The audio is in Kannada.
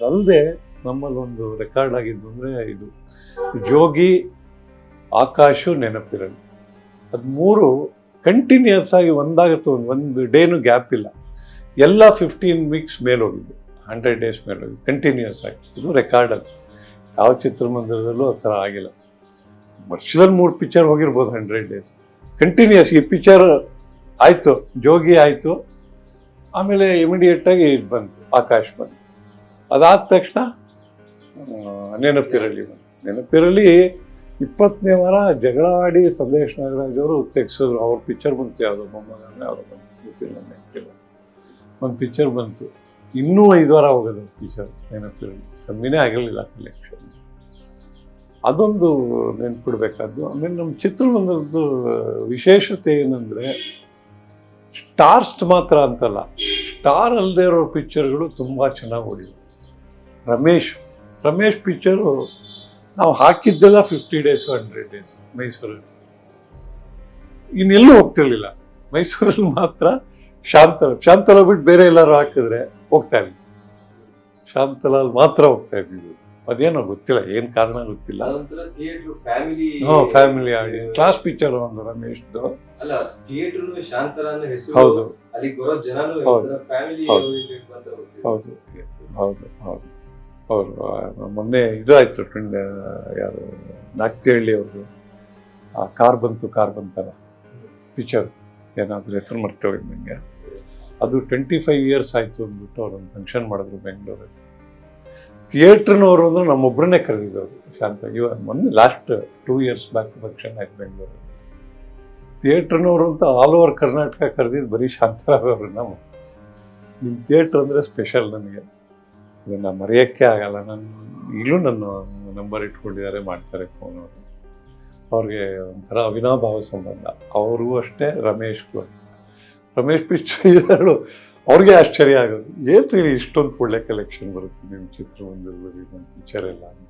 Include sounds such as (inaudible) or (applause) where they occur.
ಅದಲ್ಲದೆ ನಮ್ಮಲ್ಲಿ ಒಂದು ರೆಕಾರ್ಡ್ ಆಗಿದ್ದು ಅಂದರೆ ಇದು ಜೋಗಿ ಆಕಾಶು ನೆನಪಿರಲಿ. ಅದು ಮೂರು ಕಂಟಿನ್ಯೂಸ್ ಆಗಿ ಒಂದಾಗುತ್ತೆ ಒಂದು ಒಂದು ಡೇನು ಗ್ಯಾಪ್ ಇಲ್ಲ. ಎಲ್ಲ ಫಿಫ್ಟೀನ್ ವೀಕ್ಸ್ ಮೇಲೆ ಹೋಗಿದ್ದು ಹಂಡ್ರೆಡ್ ಡೇಸ್ ಮೇಲೆ ಹೋಗಿದ್ದು ಕಂಟಿನ್ಯೂಸ್ ಆಗಿ. ಇದು ರೆಕಾರ್ಡ್ ಅದು. ಯಾವ ಚಿತ್ರಮಂದಿರದಲ್ಲೂ ಆ ಥರ ಆಗಿಲ್ಲ. ವರ್ಷದಲ್ಲಿ ಮೂರು ಪಿಕ್ಚರ್ ಹೋಗಿರ್ಬೋದು ಹಂಡ್ರೆಡ್ ಡೇಸ್ ಕಂಟಿನ್ಯೂಸ್ ಈ ಪಿಕ್ಚರ್ ಆಯಿತು, ಜೋಗಿ ಆಯಿತು, ಆಮೇಲೆ ಇಮಿಡಿಯೇಟಾಗಿ ಇದು ಬಂತು, ಆಕಾಶ್ ಬಂತು. ಅದಾದ ತಕ್ಷಣ ನೆನಪಿರಲಿ ನೆನಪಿರಲಿ, ಇಪ್ಪತ್ತನೇ ವಾರ ಜಗಳ ಆಡಿ ಸಂದೇಶ್ ನಾಗರಾಜ್ ಅವರು ತೆಗ್ಸಿದ್ರು. ಅವ್ರ ಪಿಕ್ಚರ್ ಬಂತು, ಯಾವುದೋ ಮೊಮ್ಮಗನ ಅವರು ಬಂತು ಗೊತ್ತಿಲ್ಲ ಒಂದು ಪಿಕ್ಚರ್ ಬಂತು. ಇನ್ನೂ ಐದು ವಾರ ಹೋಗೋದು ಪಿಕ್ಚರ್ ನೆನಪಿರಲಿ. ಕಮ್ಮಿನೇ ಆಗಿರಲಿಲ್ಲ ಕಲೆಕ್ಷನ್ ಅದೊಂದು ನೆನ್ಪಿಡ್ಬೇಕಾದ್ದು. ಆಮೇಲೆ ನಮ್ಮ ಚಿತ್ರರಂಗದ್ದು ವಿಶೇಷತೆ ಏನಂದರೆ ಸ್ಟಾರ್ಸ್ ಮಾತ್ರ ಅಂತಲ್ಲ ಸ್ಟಾರ್ ಅಲ್ಲದೆ ಇರೋ ಪಿಕ್ಚರ್ಗಳು ತುಂಬ ಚೆನ್ನಾಗಿ ಓಡಿವೆ ರಮೇಶ್ ರಮೇಶ್ ಪಿಕ್ಚರು ನಾವು ಹಾಕಿದ್ದೆಲ್ಲ ಫಿಫ್ಟಿ ಡೇಸ್ ಹಂಡ್ರೆಡ್ ಡೇಸ್ ಮೈಸೂರಲ್ಲಿ. ಇನ್ನೆಲ್ಲೂ ಹೋಗ್ತಿರ್ಲಿಲ್ಲ. ಮೈಸೂರಲ್ಲಿ ಮಾತ್ರ ಶಾಂತಲ ಶಾಂತಲ ಬಿಟ್ಟು ಬೇರೆ ಎಲ್ಲರೂ ಹಾಕಿದ್ರೆ ಹೋಗ್ತಾ ಇದ್ವಿ. ಶಾಂತಲಾಲ್ ಮಾತ್ರ ಹೋಗ್ತಾ ಇದ್ವಿ ಅದೇನೋ ಗೊತ್ತಿಲ್ಲ ಏನು ಕಾರಣ ಗೊತ್ತಿಲ್ಲ. ಹ್ಞೂ ಫ್ಯಾಮಿಲಿ ಆಗಿ. ಕ್ಲಾಸ್ ಪಿಕ್ಚರ್ ಒಂದು ರಮೇಶ್ದು. ಹೌದು. ಹೌದು. ಹೌದು. ಹೌದು ಹೌದು. ಅವರು ಮೊನ್ನೆ ಇದಾಯಿತು ಟ್ರೆಂಡ್ ಯಾರು, ನಾಗ್ತಿಹಳ್ಳಿ ಅವರು. ಆ, ಕಾರ್ ಬಂತು, ಕಾರ್ ಬಂತಲ್ಲ. ಪಿಕ್ಚರ್ ಏನಾದರೂ ಹೆಸರು ಮರ್ತೇವೆ ನನಗೆ ಅದು ಟ್ವೆಂಟಿ ಫೈವ್ ಇಯರ್ಸ್ ಆಯಿತು ಅಂದ್ಬಿಟ್ಟು ಅವ್ರು ಒಂದು ಫಂಕ್ಷನ್ ಮಾಡಿದ್ರು ಬೆಂಗಳೂರಲ್ಲಿ ಥಿಯೇಟ್ರ್ನವರು ಅಂದ್ರೆ ನಮ್ಮೊಬ್ಬರನ್ನೇ ಕರೆದಿದ್ದವರು. ಶಾಂತ ಇವಾಗ ಮೊನ್ನೆ last two years back function ಆಯ್ತು ಬೆಂಗಳೂರಲ್ಲಿ ಥಿಯೇಟ್ರ್ನವರು ಅಂತ ಆಲ್ ಓವರ್ ಕರ್ನಾಟಕ ಕರೆದಿದ್ದು ಬರೀ ಶಾಂತರಾವ್ ನಾವು ನಿಮ್ಮ ಥಿಯೇಟ್ರ್ ಅಂದರೆ ಸ್ಪೆಷಲ್ ನನಗೆ. ಇದನ್ನು ಮರೆಯೋಕ್ಕೆ ಆಗಲ್ಲ. ನನ್ನ ಈಗಲೂ ನನ್ನ ನಂಬರ್ ಇಟ್ಕೊಂಡಿದ್ದಾರೆ, ಮಾಡ್ತಾರೆ ಫೋನ್ ಅವರು. ಅವ್ರಿಗೆ ಒಂಥರ ಅವಿನಾಭಾವ ಸಂಬಂಧ. ಅವರು ಅಷ್ಟೇ ರಮೇಶ್ಗೂ ರಮೇಶ್ ಪಿಕ್ಚರ್ಗಳು (laughs) ಅವ್ರಿಗೆ ಆಶ್ಚರ್ಯ ಆಗೋದು. ಏನ್ರಿ ಇಷ್ಟೊಂದು ಒಳ್ಳೆ ಕಲೆಕ್ಷನ್ ಬರುತ್ತೆ ನಿಮ್ಮ ಚಿತ್ರಮಂದಿರದಲ್ಲಿ? ನಿಮ್ಮ ಪಿಕ್ಚರ್ ಎಲ್ಲ ಅಂತ.